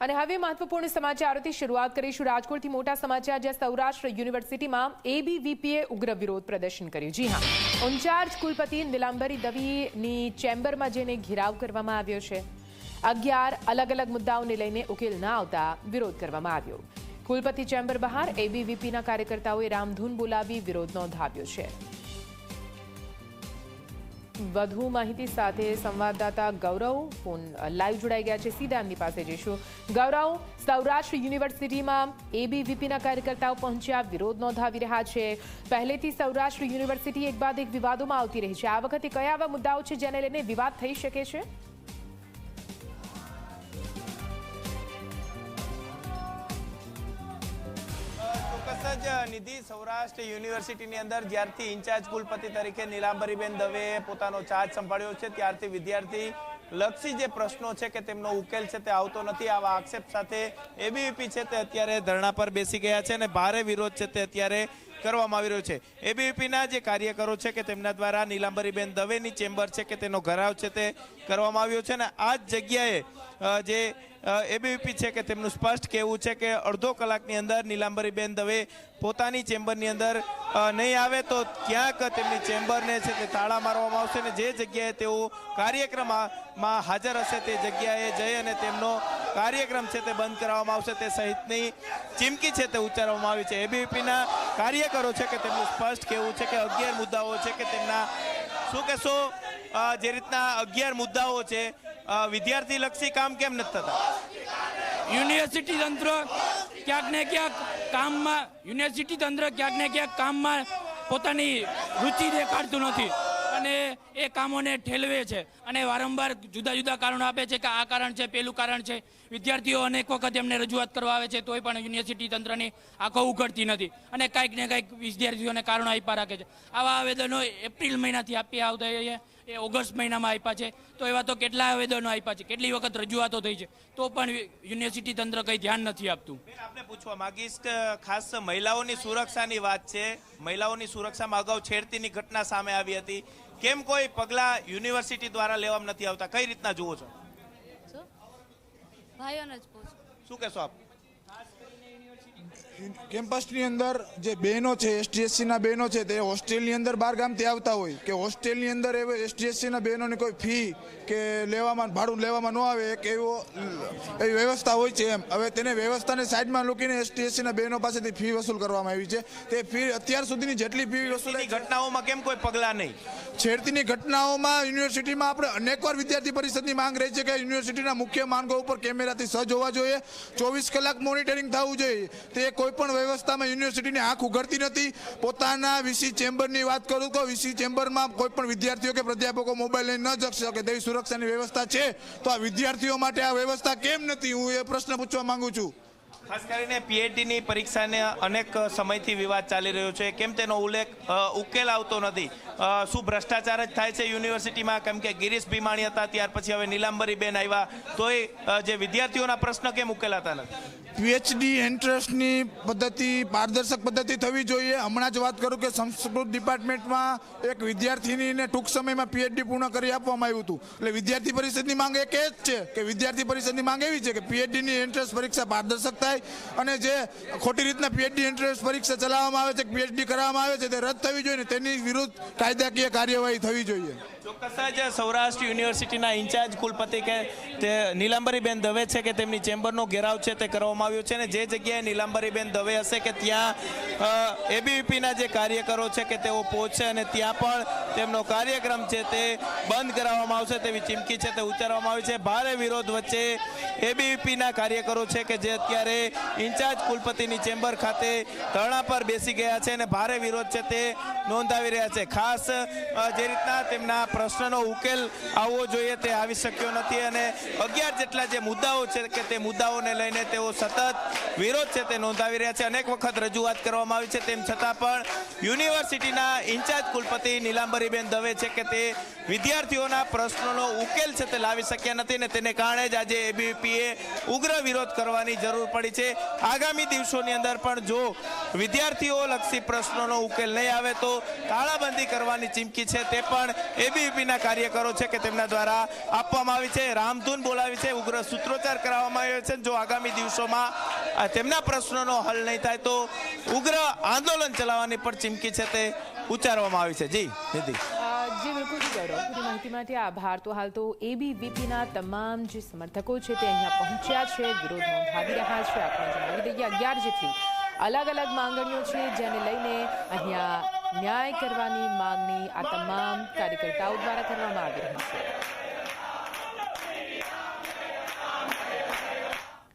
અને હવે મહત્વપૂર્ણ સમાચારોથી શરૂઆત કરીશું. રાજકોટથી મોટા સમાચાર. જ્યાં સૌરાષ્ટ્ર યુનિવર્સિટીમાં એબીવીપીએ ઉગ્ર વિરોધ પ્રદર્શન કર્યું. જી હા ઇન્ચાર્જ કુલપતિ નિલાંબરી દવીની ચેમ્બરમાં જઈને ઘેરાવ કરવામાં આવ્યો છે. અગિયાર અલગ અલગ મુદ્દાઓને લઈને ઉકેલ ન આવતા વિરોધ કરવામાં આવ્યો. કુલપતિ ચેમ્બર બહાર એબીવીપીના કાર્યકર્તાઓએ રામધૂન બોલાવી વિરોધ નોંધાવ્યો છે. વધુ માહિતી સાથે સંવાદદાતા ગૌરવ ફોન લાઈવ જોડાઈ ગયા છે. સીધા એમની પાસે જઈશું. ગૌરવ, સૌરાષ્ટ્ર યુનિવર્સિટીમાં એબીવીપીના કાર્યકર્તાઓ પહોંચ્યા. વિરોધ નોંધાવી રહ્યા છે. પહેલેથી સૌરાષ્ટ્ર યુનિવર્સિટી એક બાદ એક વિવાદોમાં આવતી રહી છે. આ વખતે કયા આવા મુદ્દાઓ છે જેને લઈને વિવાદ થઈ શકે છે? જ નિધિ સૌરાષ્ટ્ર યુનિવર્સિટીની અંદર જ્યારથી ઇન્ચાર્જ કુલપતિ તરીકે નીલાંબરીબેન દવેએ પોતાનો ચાર્જ સંભાળ્યો છે, ત્યારથી વિદ્યાર્થી લક્ષી જે પ્રશ્નો છે કે તેમનો ઉકેલ છે તે આવતો નથી, આવા આક્ષેપ સાથે એબીવીપી છે તે અત્યારે ધરણા પર બેસી ગયા છે અને ભારે વિરોધ છે તે અત્યારે કરવામાં આવી રહ્યો છે. એબીવીપીના જે કાર્યકરો છે કે તેમના દ્વારા નીલાંબરીબેન દવેની ચેમ્બર છે કે તેનો ઘરાવ છે તે કરવામાં આવ્યો છે અને આ જ જગ્યાએ જે એબીવીપી છે કે તેમનું સ્પષ્ટ કહેવું છે કે અડધો કલાકની અંદર નીલાંબરીબેન દવે પોતાની ચેમ્બરની અંદર નહીં આવે તો ક્યાંક તેમની ચેમ્બરને છે તે તાળા મારવામાં આવશે અને જે જગ્યાએ તેઓ કાર્યક્રમમાં હાજર હશે તે જગ્યાએ જઈ અને તેમનો કાર્યક્રમ છે તે બંધ કરાવવામાં આવશે તે સહિતની ચીમકી છે તે ઉચ્ચારવામાં આવી છે. એબીવીપીના કાર્યકરો છે કે તેમનું સ્પષ્ટ કહેવું છે કે અગિયાર મુદ્દાઓ છે કે તેમના, શું કહેશો? જે રીતના અગિયાર મુદ્દાઓ છે વિદ્યાર્થી લક્ષી કામ કેમ નથી થતા? યુનિવર્સિટી તંત્ર ક્યાંક ને ક્યાંક કામમાં, યુનિવર્સિટી તંત્ર ક્યાંક ને ક્યાંક કામમાં પોતાની રુચિ દેખાડતું નથી અને એ કામોને ઠેલવે છે અને વારંવાર જુદા જુદા કારણો આપે છે કે આ કારણ છે, પેલું કારણ છે. વિદ્યાર્થીઓ અનેક વખત એમને રજૂઆત કરવા આવે છે, તોય પણ યુનિવર્સિટી તંત્રની આંખો ઉઘડતી નથી અને કાંઈક ને કાંઈક વિદ્યાર્થીઓને કારણો આપ્યા રાખે છે. આવા આવેદનો એપ્રિલ મહિનાથી આપી આવતા એ ઓગસ્ટ મહિનામાં આપ્યા છે. તો એવા તો કેટલા આવેદનો આપ્યા છે? કેટલી વખત રજૂઆતો થઈ છે? તો પણ યુનિવર્સિટી તંત્ર કંઈ ધ્યાન નથી આપતું. આપણે પૂછવા માંગીશ કે ખાસ મહિલાઓની સુરક્ષાની વાત છે. મહિલાઓની સુરક્ષામાં અગાઉ છેડતીની ઘટના સામે આવી હતી. કેમ કોઈ પગલાં યુનિવર્સિટી દ્વારા લેવામાં નથી આવતા? કઈ રીતના જુઓ છો? ભાઈઓને જ પૂછો. શું કહેશો આપ? કેમ્પસની અંદર જે બહેનો છે એસટીએસસીના બહેનો છે તે હોસ્ટેલની અંદર બાર ગામથી આવતા હોય કે હોસ્ટેલની અંદર એવો એસટીએસસીના બહેનોની કોઈ ફી કે લેવામાં ભાડું લેવામાં ન આવે એક એવો એવી વ્યવસ્થા હોય છે એમ. હવે તેને વ્યવસ્થાને સાઈડમાં લૂકીને એસટીએસસીના બહેનો પાસેથી ફી વસૂલ કરવામાં આવી છે. તે ફી અત્યાર સુધીની જેટલી ફી વસૂલ ઘટનાઓમાં કેમ કોઈ પગલાં નહીં? છેડતીની ઘટનાઓમાં યુનિવર્સિટીમાં આપણે અનેકવાર વિદ્યાર્થી પરિષદની માંગ રહી છે કે યુનિવર્સિટીના મુખ્ય માર્ગો ઉપર કેમેરાથી સજ્જ હોવા જોઈએ ચોવીસ કલાક મોનિટરિંગ થવું જોઈએ. તે કોઈ પણ વ્યવસ્થામાં યુનિવર્સિટીની આંખ ઉઘડતી નથી. પોતાના વીસી ચેમ્બરની વાત કરું તો વીસી ચેમ્બરમાં કોઈ પણ વિદ્યાર્થીઓ કે પ્રાધ્યાપકો મોબાઈલ લઈને ન જઈ શકે તેવી સુરક્ષાની વ્યવસ્થા છે. તો આ વિદ્યાર્થીઓ માટે આ વ્યવસ્થા કેમ નથી? હું એ પ્રશ્ન પૂછવા માંગુ છું. ખાસ કરીને પીએચડીની પરીક્ષાને અનેક સમયથી વિવાદ ચાલી રહ્યો છે. કેમ તેનો ઉલ્લેખ ઉકેલ આવતો નથી. શું ભ્રષ્ટાચાર જ થાય છે યુનિવર્સિટીમાં? કેમ કે ગિરીશ ભીમાણી હતા, ત્યાર પછી હવે નીલાંબરીબેન આવ્યા. તોય જે વિદ્યાર્થીઓના પ્રશ્ન કેમ ઉકેલાતા નથી? પીએચડી એન્ટ્રન્સની પદ્ધતિ, પારદર્શક પદ્ધતિ થવી જોઈએ. હમણાં જ વાત કરું કે સંસ્કૃત ડિપાર્ટમેન્ટમાં એક વિદ્યાર્થીનીને ટૂંક સમયમાં પીએચડી પૂર્ણ કરી આપવામાં આવ્યું હતું. એટલે વિદ્યાર્થી પરિષદની માંગ એક એ જ છે કે વિદ્યાર્થી પરિષદની માંગ એવી છે કે પીએચડીની એન્ટ્રન્સ પરીક્ષા પારદર્શક થાય અને જે ખોટી રીતના પીએચડી એન્ટ્રન્સ પરીક્ષા ચલાવવામાં આવે છે પીએચડી કરાવવામાં આવે છે, તે રદ થવી જોઈએ તેની વિરુદ્ધ કાયદાકીય કાર્યવાહી થવી જોઈએ. ચોક્કસ સૌરાષ્ટ્ર યુનિવર્સિટીના ઇન્ચાર્જ કુલપતિ કે તે નીલાંબરીબેન દવે છે કે તેમની ચેમ્બરનો ઘેરાવ છે તે કરવામાં આવ્યો છે અને જે જગ્યાએ નીલાંબરીબેન દવે હશે કે ત્યાં એબીવીપીના જે કાર્યકરો છે કે તેઓ પહોંચશે અને ત્યાં પણ તેમનો કાર્યક્રમ છે તે બંધ કરાવવામાં આવશે તેવી ચીમકી છે તે ઉચ્ચારવામાં આવી છે. ભારે વિરોધ વચ્ચે એબીવીપીના કાર્યકરો છે કે જે અત્યારે ઇન્ચાર્જ કુલપતિની ચેમ્બર ખાતે ધરણા પર બેસી ગયા છે અને ભારે વિરોધ છે તે નોંધાવી રહ્યા છે. ખાસ જે રીતના તેમના પ્રશ્નનો ઉકેલ આવવો જોઈએ તે આવી શક્યો નથી અને અગિયાર જેટલા જે મુદ્દાઓ છે કે તે મુદ્દાઓને લઈને તેઓ સતત વિરોધ છે તે નોંધાવી રહ્યા છે. અનેક વખત રજૂઆત કરવામાં આવી છે. તેમ છતાં પણ યુનિવર્સિટીના ઇન્ચાર્જ કુલપતિ નીલાંબરીબેન દવે છે કે તે વિદ્યાર્થીઓના પ્રશ્નોનો ઉકેલ છે તે લાવી શક્યા નથી અને તેને કારણે જ આજે એબીવીપીએ ઉગ્ર વિરોધ કરવાની જરૂર પડી છે. આગામી દિવસોની અંદર પણ જો વિદ્યાર્થીઓ લક્ષી પ્રશ્નોનો ઉકેલ નહીં આવે તો તાળાબંધી કરવાની ચીમકી છે તે પણ એબીવીપીના કાર્યકરો છે કે તેમના દ્વારા આપવામાં આવી છે. રામધૂન બોલાવી છે, ઉગ્ર સૂત્રોચ્ચાર કરાવવામાં આવ્યો છે જો આગામી દિવસોમાં તેમના પ્રશ્નોનો હલ નહીં થાય તો ઉગ્ર આંદોલન ચલાવવાની પણ ચીમકી છે તે ઉચ્ચારવામાં આવી છે. જી, નિધિ. જી, બિલકુલ પૂરી માહિતી માટે આભાર. તો હાલ તો એબીવીપીના તમામ જે સમર્થકો છે તે અહીંયા પહોંચ્યા છે. વિરોધ નોંધાવી રહ્યા છે. આપણે જણાવી દઈએ, અગિયાર જેટલી અલગ અલગ માંગણીઓ છે જેને લઈને અહીંયા ન્યાય કરવાની માંગણી આ તમામ કાર્યકર્તાઓ દ્વારા કરવામાં આવી રહી છે.